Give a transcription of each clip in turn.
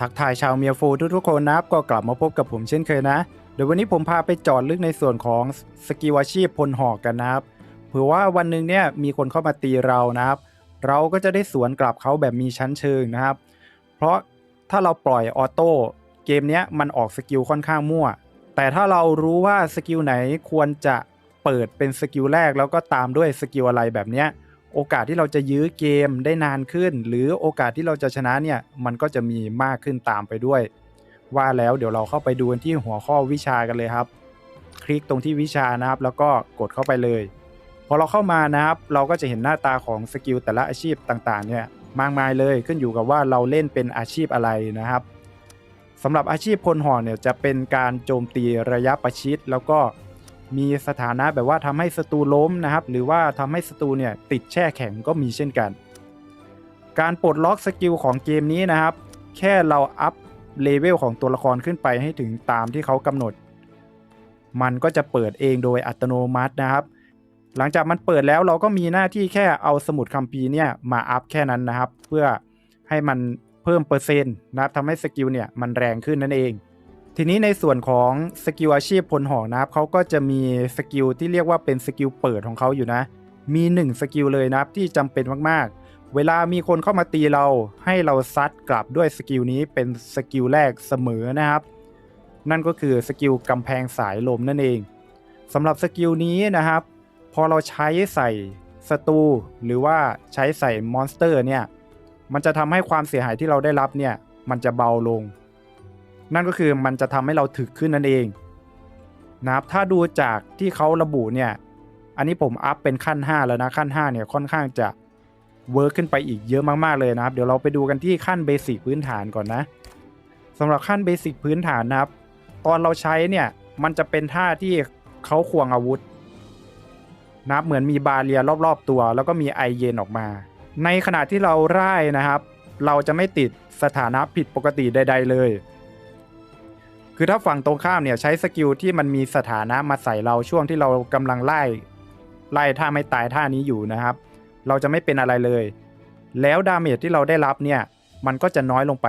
ทักทายชาวเมียฟูทุกๆคนนะครับก็กลับมาพบกับผมเช่นเคยนะเดี๋ยววันนี้ผมพาไปจอดลึกในส่วนของสกิลอาชีพพลหอกกันนะครับเผื่อว่าวันหนึ่งเนี่ยมีคนเข้ามาตีเรานะครับ เราก็จะได้สวนกลับเขาแบบมีชั้นเชิงนะครับ เพราะถ้าเราปล่อยออโต้เกมเนี้ยมันออกสกิลค่อนข้างมั่ว แต่ถ้าเรารู้ว่าสกิลไหนควรจะเปิดเป็นสกิลแรกแล้วก็ตามด้วยสกิลอะไรแบบเนี้ย โอกาสที่เราจะยื้อเกมได้นานขึ้น หรือโอกาสที่เราจะชนะเนี่ยมันก็จะมีมากขึ้นตามไปด้วย ว่าแล้วเดี๋ยวเราเข้าไปดูที่หัวข้อวิชากันเลยครับ คลิกตรงที่วิชานะครับ แล้วก็กดเข้าไปเลยพอเราเข้ามานะครับเราก็จะเห็นหน้าตาของสกิลแต่ละอาชีพต่างๆเนี่ยมากมายเลยขึ้นอยู่กับว่าเราเล่นเป็นอาชีพอะไรนะครับสำหรับอาชีพพลหอเนี่ยจะเป็นการโจมตีระยะประชิด แล้วก็ มีสถานะแบบว่าทำให้ศัตรูล้มนะครับ หรือว่าทำให้ศัตรูเนี่ยติดแช่แข็งก็มีเช่นกัน การปลดล็อกสกิลของเกมนี้นะครับ แค่เราอัพเลเวลของตัวละครขึ้นไปให้ถึงตามที่เขากำหนด มันก็จะเปิดเองโดยอัตโนมัตินะครับ หลังจากมันเปิดแล้วเราก็มีหน้าที่แค่เอาสมุดคัมภีร์เนี่ยมาอัพแค่นั้นนะครับ เพื่อให้มันเพิ่มเปอร์เซ็นต์นะครับทำให้สกิลเนี่ยมันแรงขึ้นนั่นเอง ทีนี้ในส่วนของสกิลอาชีพพลหอกนะครับเขาก็จะมีสกิลที่เรียกว่าเป็นสกิลเปิดของเขาอยู่นะ มี 1 สกิลเลยนะครับที่จำเป็นมากๆ เวลามีคนเข้ามาตีเราให้เราซัดกลับด้วยสกิลนี้เป็นสกิลแรกเสมอนะครับ นั่นก็คือสกิลกำแพงสายลมนั่นเองสำหรับสกิลนี้นะครับ พอเราใช้ใส่ศัตรูหรือว่าใช้ใส่มอนสเตอร์เนี่ยมันจะทำให้ความเสียหายที่เราได้รับเนี่ยมันจะเบาลง นั่นก็คือมันจะทำให้เราถึกขึ้นนั่นเองนะครับถ้าดูจากที่เขาระบุเนี่ยอันนี้ผมอัพเป็นขั้น 5 แล้วนะขั้น5เนี่ยค่อนข้างจะเวิร์กขึ้นไปอีกเยอะมากๆเลยนะครับ เดี๋ยวเราไปดูกันที่ขั้นเบสิกพื้นฐานก่อนนะสำหรับขั้นเบสิกพื้นฐานนะครับ ตอนเราใช้เนี่ยมันจะเป็นท่าที่เขาควงอาวุธนะครับเหมือนมีบาเรียรอบๆตัว แล้วก็มีไอเย็นออกมา ในขณะที่เราร่ายนะครับ เราจะไม่ติดสถานะผิดปกติใด ๆ เลย คือถ้าฝั่งตรงข้ามเนี่ยใช้สกิลที่มันมีสถานะมาใส่เราช่วงที่เรากำลังไล่ไล่ท่าไม่ตายท่านี้อยู่นะครับ เราจะไม่เป็นอะไรเลย แล้วดาเมจที่เราได้รับเนี่ย มันก็จะน้อยลงไป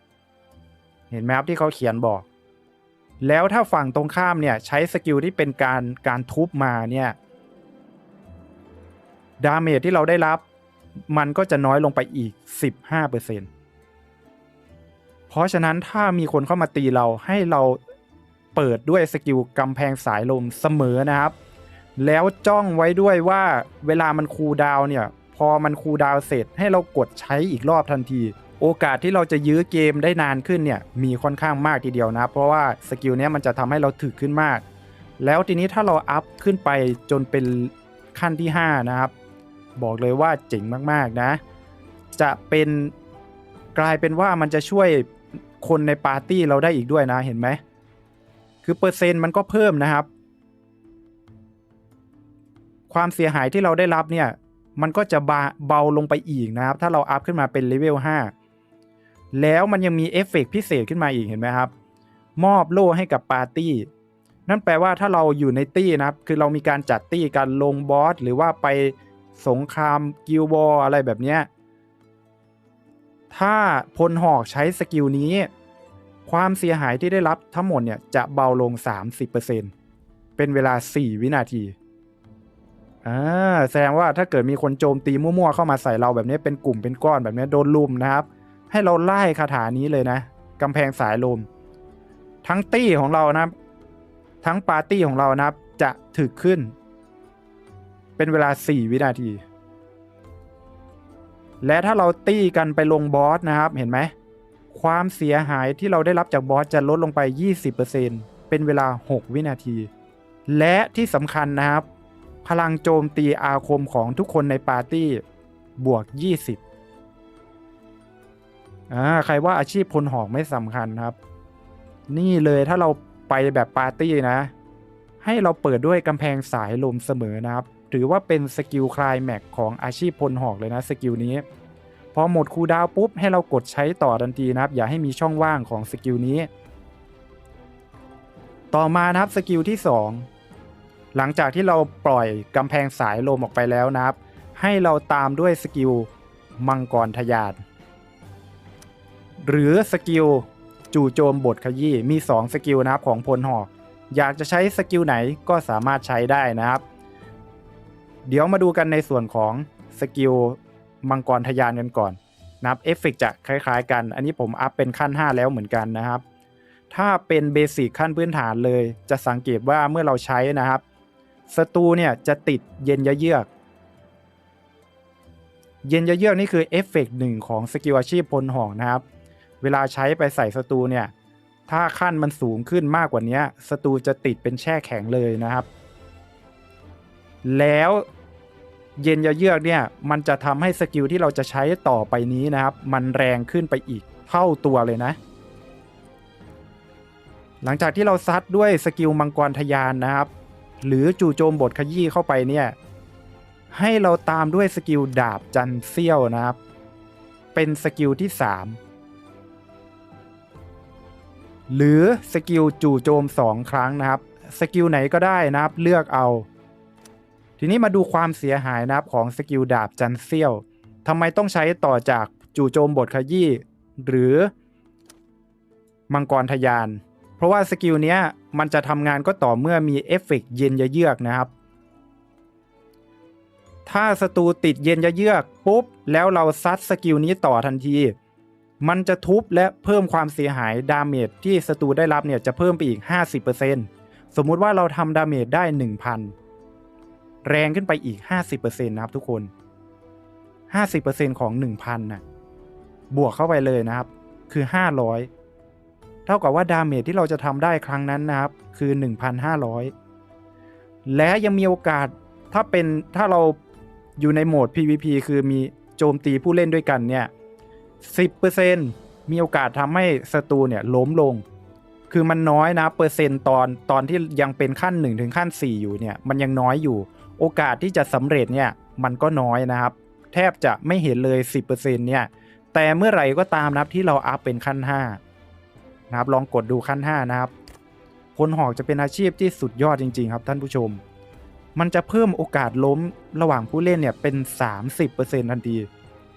20%เห็นไหมครับที่เขาเขียนบอก แล้วถ้าฝั่งตรงข้ามเนี่ยใช้สกิลที่เป็นการการทุบมาเนี่ยดาเมจที่เราได้รับ มันก็จะน้อยลงไปอีก 15%เเพราะฉะนั้นถ้ามีคนเข้ามาตีเราให้เราเปิดด้วยสกิลกำแพงสายลมเสมอนะครับ แล้วจ้องไว้ด้วยว่าเวลามันคูดาวเนี่ย พอมันคูดาวเสร็จให้เรากดใช้อีกรอบทันที โอกาสที่เราจะยื้อเกมได้นานขึ้นเนี่ยมีค่อนข้างมากทีเดียวนะ เพราะว่าสกิลนี้มันจะทำให้เราถึกขึ้นมาก แล้วทีนี้ถ้าเราอัพขึ้นไปจนเป็นขั้นที่ 5 นะครับ บอกเลยว่าเจ๋งมากๆนะ จะเป็นกลายเป็นว่ามันจะช่วย คนในปาร์ตี้เราได้อีกด้วยนะเห็นไหม คือเปอร์เซ็นต์มันก็เพิ่มนะครับ ความเสียหายที่เราได้รับเนี่ย มันก็จะบาเบาลงไปอีกนะครับ ถ้าเราอัพขึ้นมาเป็นเลเวล5แล้วมันยังมีเอฟเฟกต์พิเศษขึ้นมาอีกเห็นไหมครับ มอบโล่ให้กับปาร์ตี้นั่นแปลว่าถ้าเราอยู่ในตี้นะครับ คือเรามีการจัดตี้การลงบอสหรือว่าไปสงครามกิลบออะไรแบบเนี้ย ถ้าพลหอกใช้สกิลนี้ ความเสียหายที่ได้รับทั้งหมดเนี่ยจะเบาลง 30%เป็นเวลา 4 วินาทีอ่าแสดงว่าถ้าเกิดมีคนโจมตีมั่วๆเข้ามาใส่เราแบบนี้เป็นกลุ่มเป็นก้อนแบบนี้โดนลุมนะครับ ให้เราไล่คาถานี้เลยนะกำแพงสายลม ทั้งตี้ของเรานะทั้งปาร์ตี้ของเรานะครับจะถึกขึ้น เป็นเวลา 4 วินาที และถ้าเราตี้กันไปลงบอสนะครับเห็นไหมความเสียหายที่เราได้รับจากบอสจะลดลงไป 20%เป็นเวลา 6 วินาที และที่สำคัญนะครับ พลังโจมตีอาคมของทุกคนในปาร์ตี้บวก 20อ่าใครว่าอาชีพพลหอกไม่สำคัญครับ นี่เลยถ้าเราไปแบบปาร์ตี้นะ ให้เราเปิดด้วยกำแพงสายลมเสมอนะครับ ถือว่าเป็นสกิลคลายแม็กของอาชีพพลหอกเลยนะสกิลนี้ พอหมดคูดาวปุ๊บให้เรากดใช้ต่อทันทีนะครับ อย่าให้มีช่องว่างของสกิลนี้ ต่อมานะครับสกิลที่ 2 หลังจากที่เราปล่อยกำแพงสายลมออกไปแล้วนะครับ ให้เราตามด้วยสกิลมังกรทะยานหรือสกิลจู่โจมบทขยี้มี 2 สกิลนะครับของพลหอกอยากจะใช้สกิลไหนก็สามารถใช้ได้นะครับ เดี๋ยวมาดูกันในส่วนของสกิลมังกรทะยานกันก่อนนะครับเอฟเฟกจะคล้ายๆ กัน อันนี้ผมอัพเป็นขั้น 5 แล้วเหมือนกันนะครับ ถ้าเป็นเบสิกขั้นพื้นฐานเลย จะสังเกตว่าเมื่อเราใช้นะครับศัตรูเนี่ยจะติดเย็นยะเยือก เย็นยะเยือกนี่คือเอฟเฟกหนึ่งของสกิลอาชีพพลหอกนะครับ เวลาใช้ไปใส่ศัตรูเนี่ย ถ้าขั้นมันสูงขึ้นมากกว่านี้ศัตรูจะติดเป็นแช่แข็งเลยนะครับ แล้วเย็นยะเยือกเนี่ยมันจะทำให้สกิลที่เราจะใช้ต่อไปนี้นะครับ มันแรงขึ้นไปอีกเท่าตัวเลยนะ หลังจากที่เราซัดด้วยสกิลมังกรทะยานนะครับ หรือจู่โจมบทขยี้เข้าไปเนี่ยให้เราตามด้วยสกิลดาบจันเซี่ยวนะครับ เป็นสกิลที่ 3 หรือสกิลจู่โจม 2 ครั้งนะครับ สกิลไหนก็ได้นะครับ เลือกเอา ทีนี้มาดูความเสียหายนะครับของสกิลดาบจันเซียวทำไมต้องใช้ต่อจากจู่โจมบทขยี้หรือมังกรทะยาน เพราะว่าสกิลเนี้ยมันจะทำงานก็ต่อเมื่อมีเอฟเฟกต์เย็นยะเยือกนะครับ ถ้าศัตรูติดเย็นยะเยือกปุ๊บ แล้วเราซัดสกิลนี้ต่อทันที มันจะทุบและเพิ่มความเสียหายดาเมจที่ศัตรูได้รับเนี่ยจะเพิ่มไปอีก 50%สมมุติว่าเราทำดาเมจได้ 1,000 แรงขึ้นไปอีก 50%นะครับทุกคน 50%ของ 1,000น่ะบวกเข้าไปเลยนะครับ คือ 500 เท่ากับว่าดาเมจที่เราจะทำได้ครั้งนั้นนะครับ คือ 1,500 และยังมีโอกาสถ้าเป็นถ้าเราอยู่ในโหมด PVP คือมีโจมตีผู้เล่นด้วยกันเนี่ย 10%มีโอกาสทำให้ศัตรูเนี่ยล้มลง คือมันน้อยนะเปอร์เซ็นต์ตอนตอนที่ยังเป็นขั้น 1 ถึงขั้น 4 อยู่เนี่ย มันยังน้อยอยู่ โอกาสที่จะสำเร็จเนี่ยมันก็น้อยนะครับ แทบจะไม่เห็นเลย 10%เนี่ยแต่เมื่อไหร่ก็ตามนะครับที่เราอัพเป็นขั้น 5 นะครับ ลองกดดูขั้น 5 นะครับพลหอกจะเป็นอาชีพที่สุดยอดจริง ๆ ครับท่านผู้ชม มันจะเพิ่มโอกาสล้มระหว่างผู้เล่นเนี่ยเป็น 30%ทันที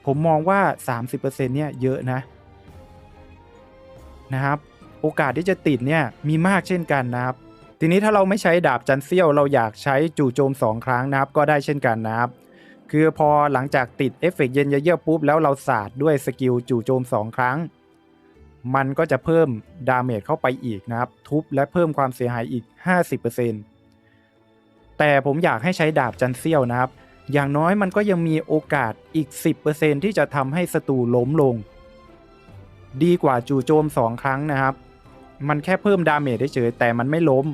ผมมองว่า 30%เนี่ยเยอะนะนะครับ โอกาสที่จะติดเนี่ยมีมากเช่นกันนะครับ ทีนี้ถ้าเราไม่ใช้ดาบจันเซียวเราอยากใช้จู่โจม 2 ครั้งนะครับ ก็ได้เช่นกันนะครับ คือพอหลังจากติดเอฟเฟกต์เย็นเยือกปุ๊บ แล้วเราสาดด้วยสกิลจู่โจม 2 ครั้ง มันก็จะเพิ่มดาเมจเข้าไปอีกนะครับ ทุบและเพิ่มความเสียหายอีก 50%แต่ผมอยากให้ใช้ดาบจันเซียวนะครับ อย่างน้อยมันก็ยังมีโอกาสอีก 10%ที่จะทำให้ศัตรูล้มลง ดีกว่าจู่โจม 2 ครั้งนะครับ มันแค่เพิ่มดาเมจเฉยแต่มันไม่ล้ม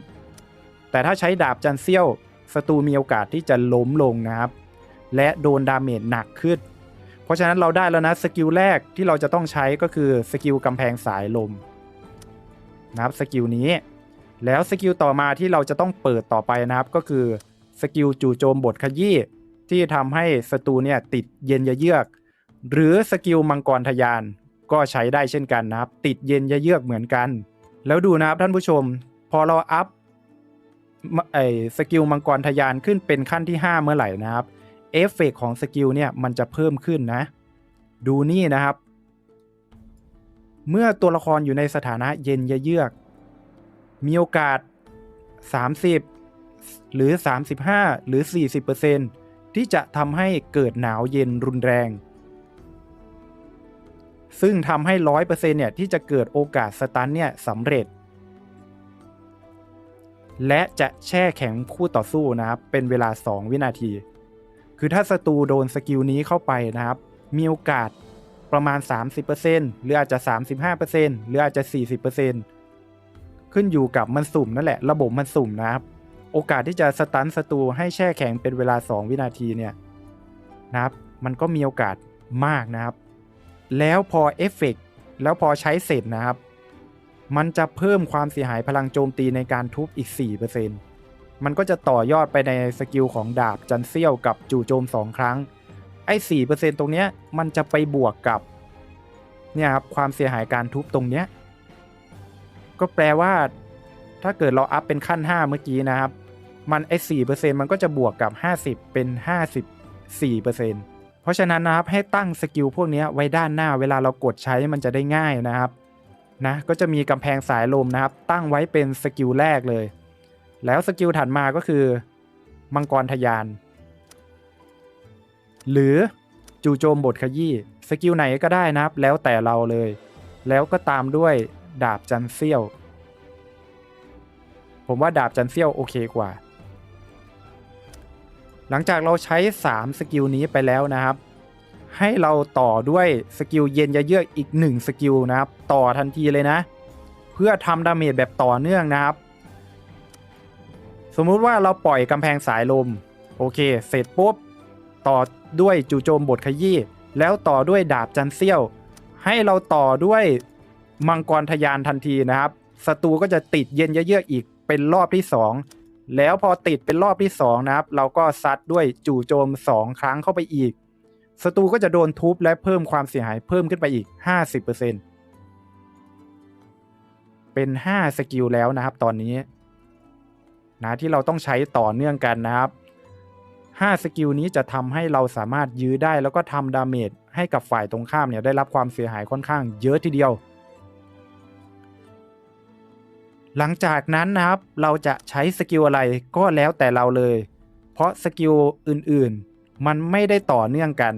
แต่ถ้าใช้ดาบจันเซี่ยวศัตรูมีโอกาสที่จะล้มลงนะครับ และโดนดาเมจหนักขึ้น เพราะฉะนั้นเราได้แล้วนะสกิลแรกที่เราจะต้องใช้ก็คือสกิลกำแพงสายลมนะครับสกิลนี้ แล้วสกิลต่อมาที่เราจะต้องเปิดต่อไปนะครับก็คือสกิลจู่โจมบทขยี้ที่ทำให้ศัตรูเนี่ยติดเย็นยะเยือก หรือสกิลมังกรทะยานก็ใช้ได้เช่นกันนะครับ ติดเย็นยะเยือกเหมือนกัน แล้วดูนะครับท่านผู้ชม พอเราอัพ ไอ้สกิลมังกรทะยานขึ้นเป็นขั้นที่ 5 เมื่อไหร่นะครับเอฟเฟกของสกิลเนี่ยมันจะเพิ่มขึ้นนะ ดูนี่นะครับ เมื่อตัวละครอยู่ในสถานะเย็นยเยือก มีโอกาส 30 หรือ 35 หรือ 40%ที่จะทำให้เกิดหนาวเย็นรุนแรง ซึ่งทำให้ 100%เนี่ยที่จะเกิดโอกาสสตันเนี่ยสำเร็จ และจะแช่แข็งคู่ต่อสู้นะครับ เป็นเวลา 2 วินาที คือถ้าศัตรูโดนสกิลนี้เข้าไปนะครับ มีโอกาสประมาณ 30%หรืออาจจะ 35%หรืออาจจะ 40%ขึ้นอยู่กับมันสุ่มนั่นแหละ ระบบมันสุ่มนะครับ โอกาสที่จะสตันศัตรูให้แช่แข็งเป็นเวลา 2 วินาทีเนี่ยนะครับ มันก็มีโอกาสมากนะครับ แล้วพอเอฟเฟกแล้วพอใช้เสร็จนะครับ มันจะเพิ่มความเสียหายพลังโจมตีในการทุบอีก 4%มันก็จะต่อยอดไปในสกิลของดาบจันเซี่ยวกับจู่โจม 2 ครั้ง ไอ้ 4%ตรงเนี้ยมันจะไปบวกกับ เนี่ยครับความเสียหายการทุบตรงเนี้ย ก็แปลว่า ถ้าเกิดเราอัพเป็นขั้น 5 เมื่อกี้นะครับ มันไอ้ 4%มันก็จะบวกกับ 50 เป็น 54%เพราะฉะนั้นนะครับให้ตั้งสกิลพวกนี้ไว้ด้านหน้าเวลาเรากดใช้มันจะได้ง่ายนะครับ นะก็จะมีกำแพงสายลมนะครับ ตั้งไว้เป็นสกิลแรกเลย แล้วสกิลถัดมาก็คือมังกรทยาน หรือจู่โจมบทขยี้สกิลไหนก็ได้นะครับ แล้วแต่เราเลย แล้วก็ตามด้วยดาบจันเซียว ผมว่าดาบจันเซียวโอเคกว่า หลังจากเราใช้ 3 สกิลนี้ไปแล้วนะครับ ให้เราต่อด้วยสกิลเย็นยะเยือกอีก 1 สกิลนะครับ ต่อทันทีเลยนะ เพื่อทำดาเมจแบบต่อเนื่องนะครับ สมมุติว่าเราปล่อยกำแพงสายลม โอเค เสร็จปุ๊บ ต่อด้วยจู่โจมบทขยี้แล้วต่อด้วยดาบจันเซียว ให้เราต่อด้วยมังกรทยานทันทีนะครับศัตรูก็จะติดเย็นเยอะๆอีกเป็นรอบที่ 2 แล้วพอติดเป็นรอบที่ 2 นะครับ เราก็ซัดด้วยจู่โจม 2 ครั้งเข้าไปอีก ศัตรูก็จะโดนทุบและเพิ่มความเสียหายเพิ่มขึ้นไปอีก 50%เป็น 5 สกิลแล้วนะครับตอนนี้นะที่เราต้องใช้ต่อเนื่องกันนะครับ 5 สกิลนี้จะทำให้เราสามารถยื้อได้แล้วก็ทำดาเมจให้กับฝ่ายตรงข้ามเนี่ยได้รับความเสียหายค่อนข้างเยอะทีเดียว หลังจากนั้นนะครับเราจะใช้สกิลอะไรก็แล้วแต่เราเลย เพราะสกิลอื่นๆ มันไม่ได้ต่อเนื่องกัน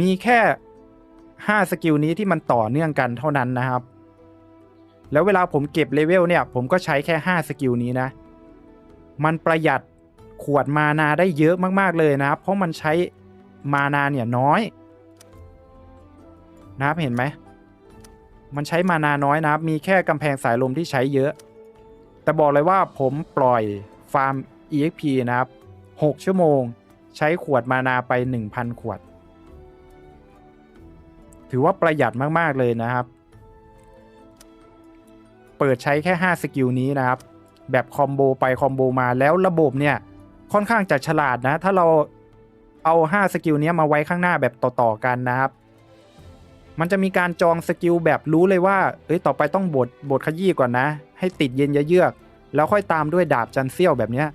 มีแค่5สกิลนี้ที่มันต่อเนื่องกันเท่านั้นนะครับ แล้วเวลาผมเก็บเลเวลเนี่ย ผมก็ใช้แค่5สกิลนี้นะ มันประหยัดขวดมานาได้เยอะมากๆเลยนะครับ เพราะมันใช้มานาเนี่ยน้อย นะครับเห็นไหม มันใช้มานาน้อยนะครับ มีแค่กำแพงสายลมที่ใช้เยอะ แต่บอกเลยว่าผมปล่อยฟาร์ม EXP นะครับ 6 ชั่วโมง ใช้ขวดมานาไป 1,000 ขวด ถือว่าประหยัดมาก ๆ เลยนะครับ เปิดใช้แค่ 5 สกิลนี้นะครับ แบบคอมโบไปคอมโบมาแล้วระบบเนี่ย ค่อนข้างจะฉลาดนะ ถ้าเราเอา 5 สกิลนี้มาไว้ข้างหน้าแบบต่อ ๆ กันนะครับ มันจะมีการจองสกิลแบบรู้เลยว่า เอ้ย ต่อไปต้องบดบดขยี้ก่อนนะ ให้ติดเย็นเยือก แล้วค่อยตามด้วยดาบจันเซี่ยวแบบเนี้ย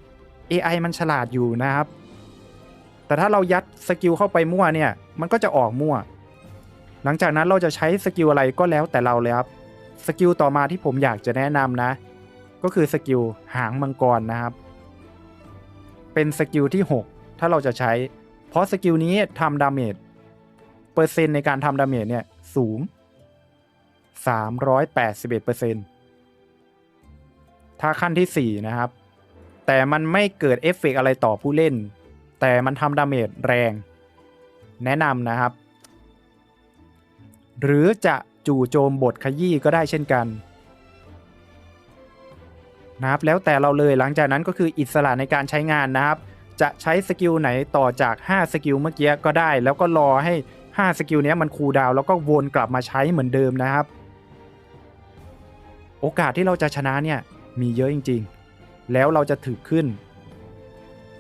AI มันฉลาดอยู่นะครับ แต่ถ้าเรายัดสกิลเข้าไปมั่วเนี่ย มันก็จะออกมั่ว หลังจากนั้นเราจะใช้สกิลอะไรก็แล้วแต่เราเลยครับ สกิลต่อมาที่ผมอยากจะแนะนำนะ ก็คือสกิลหางมังกรนะครับ เป็นสกิลที่ 6 ถ้าเราจะใช้ เพราะสกิลนี้ทำดาเมจ เปอร์เซ็นต์ในการทำดาเมจเนี่ยสูง 381%ถ้าขั้นที่ 4 นะครับ แต่มันไม่เกิดเอฟเฟกต์อะไรต่อผู้เล่น แต่มันทำดาเมจแรง แนะนำนะครับ หรือจะจู่โจมบทขยี้ก็ได้เช่นกันนะครับแล้วแต่เราเลยหลังจากนั้นก็คืออิสระในการใช้งานนะครับ จะใช้สกิลไหนต่อจาก 5 สกิลเมื่อกี้ก็ได้ แล้วก็รอให้ 5 สกิลนี้มันคูลดาวแล้วก็วนกลับมาใช้เหมือนเดิมนะครับ โอกาสที่เราจะชนะเนี่ยมีเยอะจริง ๆ แล้วเราจะถือขึ้น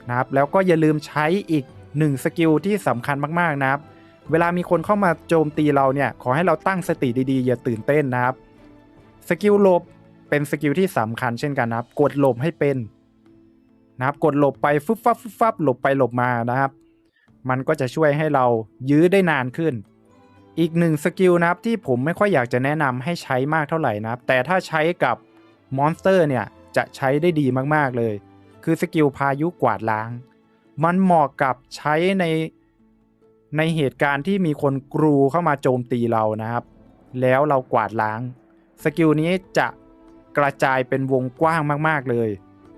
นะครับแล้วก็อย่าลืมใช้อีก1สกิลที่สำคัญมากๆนะครับ เวลามีคนเข้ามาโจมตีเราเนี่ยขอให้เราตั้งสติดีๆ อย่าตื่นเต้นนะครับสกิลหลบเป็นสกิลที่สำคัญเช่นกันนะครับ กดหลบให้เป็นนะครับกดหลบไปฟึบฟับฟึบฟับหลบไปหลบมานะครับ มันก็จะช่วยให้เรายื้อได้นานขึ้น อีกหนึ่งสกิลนะครับที่ผมไม่ค่อยอยากจะแนะนำให้ใช้มากเท่าไหร่นะครับ แต่ถ้าใช้กับมอนสเตอร์เนี่ยจะใช้ได้ดีมากๆเลย คือสกิลพายุกวาดล้าง มันเหมาะกับใช้ในในเหตุการณ์ที่มีคนกรูเข้ามาโจมตีเรานะครับ แล้วเรากวาดล้าง สกิลนี้จะกระจายเป็นวงกว้างมากๆเลย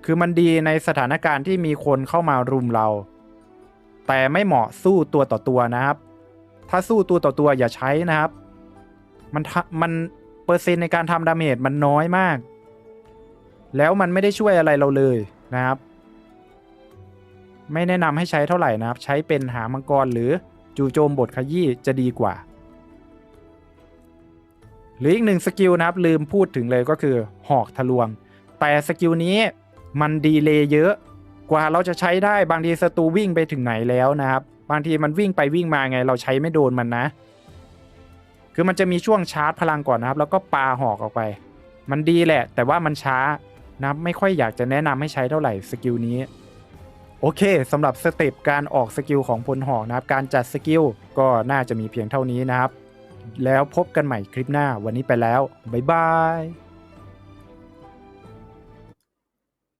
คือมันดีในสถานการณ์ที่มีคนเข้ามารุมเรา แต่ไม่เหมาะสู้ตัวต่อตัวนะครับ ถ้าสู้ตัวต่อตัวอย่าใช้นะครับ มันมันเปอร์เซ็นต์ในการทำดาเมจมันน้อยมาก แล้วมันไม่ได้ช่วยอะไรเราเลย นะครับ ไม่แนะนำให้ใช้เท่าไหร่นะครับ ใช้เป็นหามังกรหรือจู่โจมบทขยี้จะดีกว่า หรืออีกหนึ่งสกิลนะครับ ลืมพูดถึงเลยก็คือหอกทะลวง แต่สกิลนี้มันดีเลย์เยอะกว่าเราจะใช้ได้บางทีศัตรูวิ่งไปถึงไหนแล้วนะครับ บางทีมันวิ่งไปวิ่งมาไง เราใช้ไม่โดนมันนะ คือมันจะมีช่วงชาร์จพลังก่อนนะครับ แล้วก็ปาหอกออกไป มันดีแหละ แต่ว่ามันช้า นับไม่ค่อยอยากจะแนะนำให้ใช้เท่าไหร่สกิลนี้โอโอเคสำหรับสเต็ปการออกสกิลของพลหอกนะครับ การจัดสกิลก็น่าจะมีเพียงเท่านี้นะครับ แล้วพบกันใหม่คลิปหน้าวันนี้ไปแล้ว บ๊ายบาย